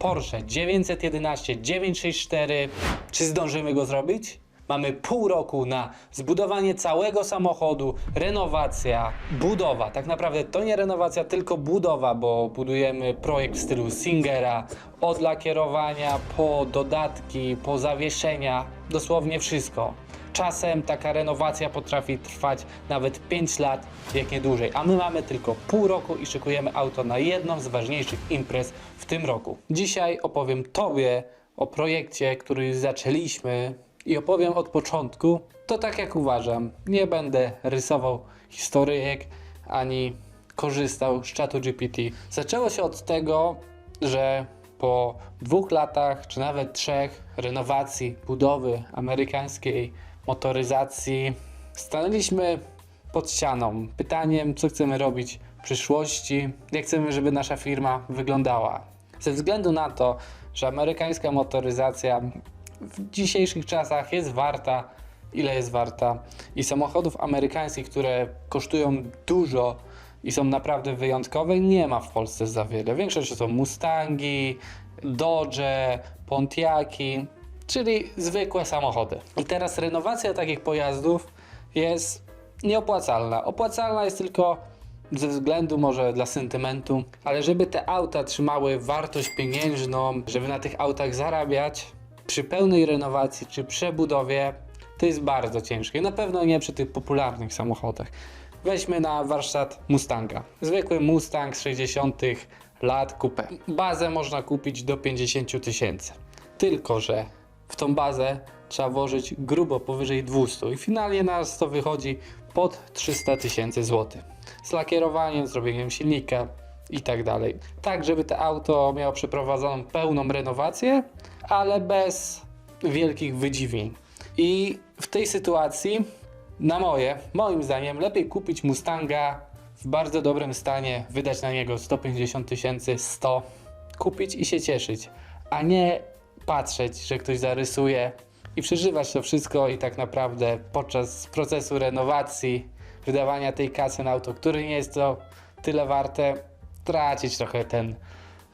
Porsche 911 964. Czy zdążymy go zrobić? Mamy pół roku na zbudowanie całego samochodu, renowacja, budowa. Tak naprawdę to nie renowacja, tylko budowa, bo budujemy projekt w stylu Singera, od lakierowania po dodatki, po zawieszenia, dosłownie wszystko. Czasem taka renowacja potrafi trwać nawet 5 lat, jak nie dłużej, a my mamy tylko pół roku i szykujemy auto na jedną z ważniejszych imprez w tym roku. Dzisiaj opowiem Tobie o projekcie, który już zaczęliśmy i opowiem od początku. To tak jak uważam, nie będę rysował historyjek ani korzystał z czatu GPT. Zaczęło się od tego, że po dwóch latach, czy nawet trzech renowacji, budowy amerykańskiej motoryzacji, stanęliśmy pod ścianą. Pytaniem, co chcemy robić w przyszłości, jak chcemy, żeby nasza firma wyglądała. Ze względu na to, że amerykańska motoryzacja w dzisiejszych czasach jest warta, ile jest warta, i samochodów amerykańskich, które kosztują dużo i są naprawdę wyjątkowe, nie ma w Polsce za wiele. Większość to są Mustangi, Dodge, Pontiaki, czyli zwykłe samochody. I teraz renowacja takich pojazdów jest nieopłacalna. Opłacalna jest tylko ze względu może dla sentymentu, ale żeby te auta trzymały wartość pieniężną, żeby na tych autach zarabiać, przy pełnej renowacji czy przebudowie, to jest bardzo ciężkie. Na pewno nie przy tych popularnych samochodach. Weźmy na warsztat Mustanga. Zwykły Mustang z 60 lat kupę. Bazę można kupić do 50 tysięcy. Tylko, że w tą bazę trzeba włożyć grubo powyżej 200 i finalnie nas to wychodzi pod 300 tysięcy złotych. Z lakierowaniem, zrobieniem silnika i tak dalej. Tak, żeby to auto miało przeprowadzoną pełną renowację, ale bez wielkich wydziwień. I w tej sytuacji, na moje, moim zdaniem, lepiej kupić Mustanga w bardzo dobrym stanie, wydać na niego 150 tysięcy, 100, kupić i się cieszyć, a nie patrzeć, że ktoś zarysuje i przeżywać to wszystko i tak naprawdę podczas procesu renowacji, wydawania tej kasy na auto, które nie jest to tyle warte, tracić trochę ten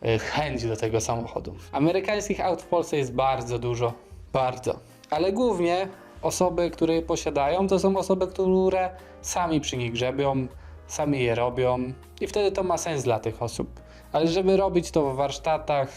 y, chęć do tego samochodu. Amerykańskich aut w Polsce jest bardzo dużo, bardzo. Ale głównie osoby, które je posiadają, to są osoby, które sami przy nich grzebią, sami je robią i wtedy to ma sens dla tych osób. Ale żeby robić to w warsztatach,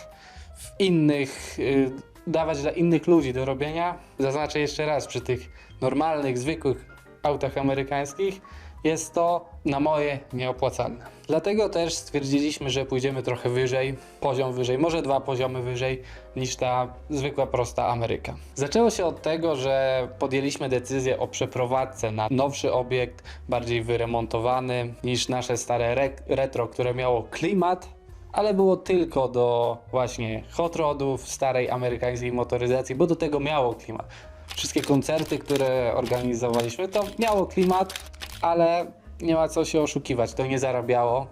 w innych, y, dawać dla innych ludzi do robienia, zaznaczę jeszcze raz, przy tych normalnych, zwykłych autach amerykańskich jest to na moje nieopłacalne. Dlatego też stwierdziliśmy, że pójdziemy trochę wyżej, poziom wyżej, może dwa poziomy wyżej niż ta zwykła prosta Ameryka. Zaczęło się od tego, że podjęliśmy decyzję o przeprowadzce na nowszy obiekt, bardziej wyremontowany niż nasze stare re- retro, które miało klimat, ale było tylko do właśnie hot rodów, starej amerykańskiej motoryzacji, bo do tego miało klimat. Wszystkie koncerty, które organizowaliśmy, to miało klimat, ale nie ma co się oszukiwać, to nie zarabiało.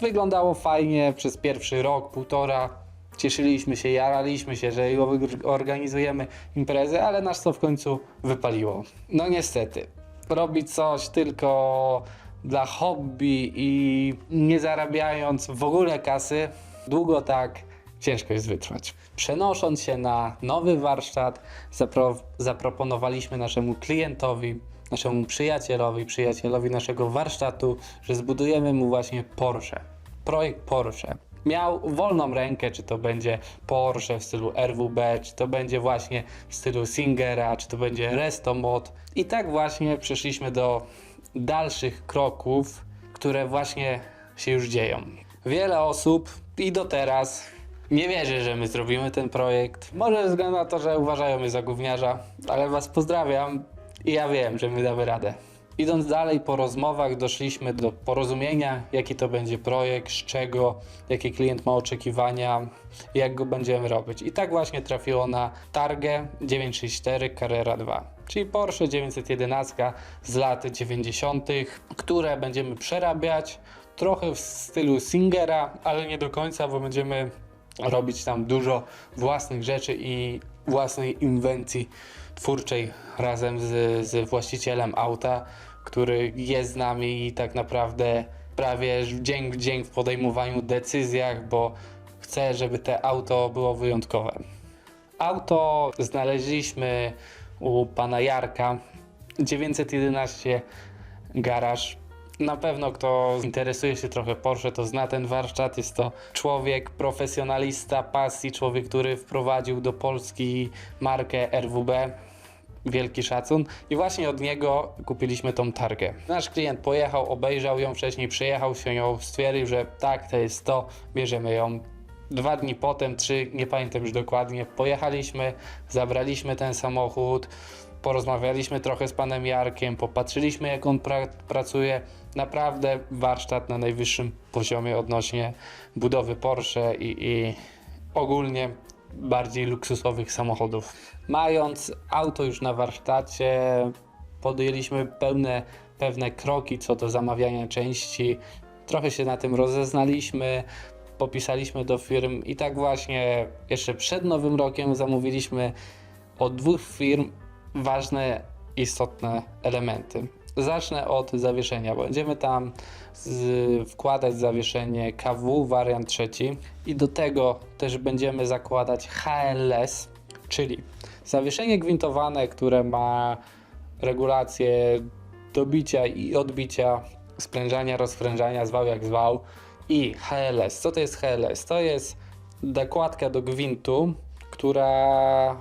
Wyglądało fajnie przez pierwszy rok, półtora. Cieszyliśmy się, jaraliśmy się, że organizujemy imprezę, ale nas to w końcu wypaliło. No niestety, robić coś tylko dla hobby i nie zarabiając w ogóle kasy, długo tak ciężko jest wytrwać. Przenosząc się na nowy warsztat, zapro zaproponowaliśmy naszemu klientowi, naszemu przyjacielowi, przyjacielowi naszego warsztatu, że zbudujemy mu właśnie Porsche. Projekt Porsche. Miał wolną rękę, czy to będzie Porsche w stylu RWB, czy to będzie właśnie w stylu Singera, czy to będzie Resto Mod. I tak właśnie przeszliśmy do dalszych kroków, które właśnie się już dzieją. Wiele osób i do teraz nie wierzy, że my zrobimy ten projekt. Może ze względu na to, że uważają mnie za gówniarza, ale was pozdrawiam i ja wiem, że my damy radę. Idąc dalej po rozmowach doszliśmy do porozumienia, jaki to będzie projekt, z czego, jakie klient ma oczekiwania, jak go będziemy robić. I tak właśnie trafiło na Targę 964 Carrera 2, czyli Porsche 911 z lat 90., które będziemy przerabiać trochę w stylu Singera, ale nie do końca, bo będziemy robić tam dużo własnych rzeczy i własnej inwencji twórczej razem z, z właścicielem auta, który jest z nami i tak naprawdę prawie dzień w dzień w podejmowaniu decyzjach, bo chcę, żeby te auto było wyjątkowe. Auto znaleźliśmy u pana Jarka 911 garaż. Na pewno kto interesuje się trochę Porsche, to zna ten warsztat. Jest to człowiek, profesjonalista pasji, człowiek, który wprowadził do Polski markę RWB. Wielki szacun. I właśnie od niego kupiliśmy tą targę. Nasz klient pojechał, obejrzał ją wcześniej, przejechał się ją, stwierdził, że tak, to jest to, bierzemy ją. Dwa dni potem, trzy, nie pamiętam już dokładnie, pojechaliśmy, zabraliśmy ten samochód, porozmawialiśmy trochę z panem Jarkiem, popatrzyliśmy jak on pra pracuje. Naprawdę warsztat na najwyższym poziomie odnośnie budowy Porsche i, i ogólnie bardziej luksusowych samochodów. Mając auto już na warsztacie, podjęliśmy pełne, pewne kroki co do zamawiania części. Trochę się na tym rozeznaliśmy, popisaliśmy do firm i tak właśnie jeszcze przed nowym rokiem zamówiliśmy od dwóch firm ważne, istotne elementy. Zacznę od zawieszenia. Będziemy tam z, wkładać zawieszenie KW, wariant trzeci i do tego też będziemy zakładać HLS, czyli zawieszenie gwintowane, które ma regulację dobicia i odbicia, sprężania, rozprężania, zwał jak zwał i HLS. Co to jest HLS? To jest dokładka do gwintu, która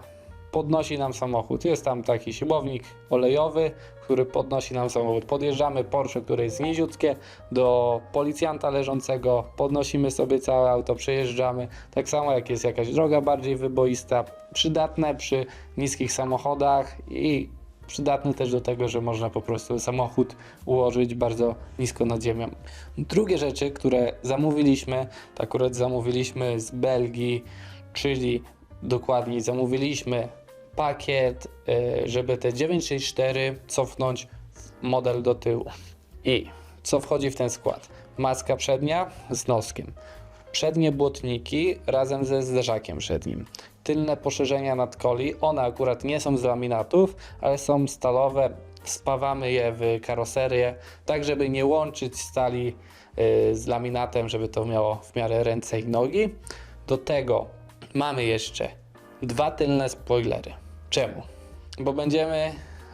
podnosi nam samochód. Jest tam taki siłownik olejowy, który podnosi nam samochód. Podjeżdżamy Porsche, które jest niziutkie, do policjanta leżącego, podnosimy sobie całe auto, przejeżdżamy. Tak samo jak jest jakaś droga bardziej wyboista, przydatne przy niskich samochodach i przydatne też do tego, że można po prostu samochód ułożyć bardzo nisko nad ziemią. Drugie rzeczy, które zamówiliśmy, to akurat zamówiliśmy z Belgii, czyli dokładniej zamówiliśmy pakiet, y, żeby te 964 cofnąć w model do tyłu. I co wchodzi w ten skład? Maska przednia z noskiem. Przednie błotniki razem ze zderzakiem przednim. Tylne poszerzenia nadkoli, one akurat nie są z laminatów, ale są stalowe. Spawamy je w karoserię, tak żeby nie łączyć stali y, z laminatem, żeby to miało w miarę ręce i nogi. Do tego mamy jeszcze dwa tylne spoilery. Czemu? Bo będziemy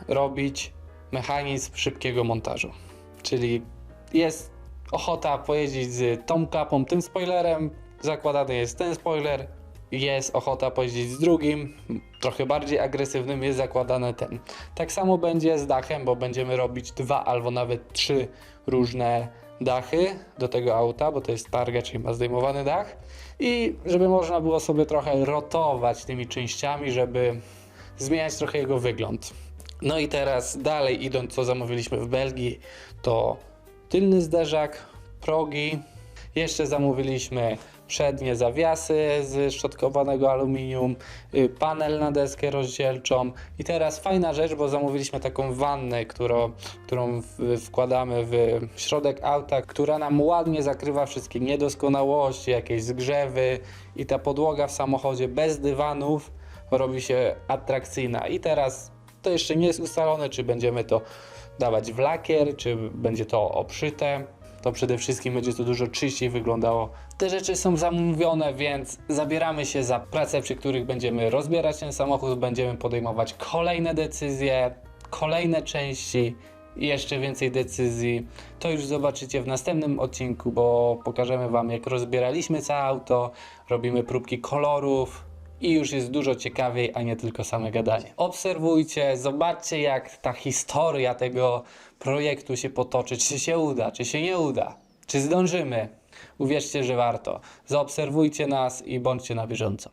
robić mechanizm szybkiego montażu. Czyli jest ochota pojeździć z tą kapą, tym spoilerem, zakładany jest ten spoiler, jest ochota pojeździć z drugim, trochę bardziej agresywnym, jest zakładany ten. Tak samo będzie z dachem, bo będziemy robić dwa albo nawet trzy różne dachy do tego auta, bo to jest targa, czyli ma zdejmowany dach. I żeby można było sobie trochę rotować tymi częściami, żeby zmieniać trochę jego wygląd. No i teraz dalej idąc, co zamówiliśmy w Belgii, to tylny zderzak, progi. Jeszcze zamówiliśmy przednie zawiasy z szczotkowanego aluminium, y, panel na deskę rozdzielczą. I teraz fajna rzecz, bo zamówiliśmy taką wannę, którą, którą wkładamy w środek auta, która nam ładnie zakrywa wszystkie niedoskonałości, jakieś zgrzewy i ta podłoga w samochodzie bez dywanów robi się atrakcyjna. I teraz to jeszcze nie jest ustalone, czy będziemy to dawać w lakier, czy będzie to obszyte. To przede wszystkim będzie to dużo czyściej wyglądało. Te rzeczy są zamówione, więc zabieramy się za prace, przy których będziemy rozbierać ten samochód, będziemy podejmować kolejne decyzje, kolejne części i jeszcze więcej decyzji. To już zobaczycie w następnym odcinku, bo pokażemy Wam, jak rozbieraliśmy całe auto, robimy próbki kolorów, i już jest dużo ciekawiej, a nie tylko same gadanie. Obserwujcie, zobaczcie jak ta historia tego projektu się potoczy, czy się uda, czy się nie uda, czy zdążymy. Uwierzcie, że warto. Zaobserwujcie nas i bądźcie na bieżąco.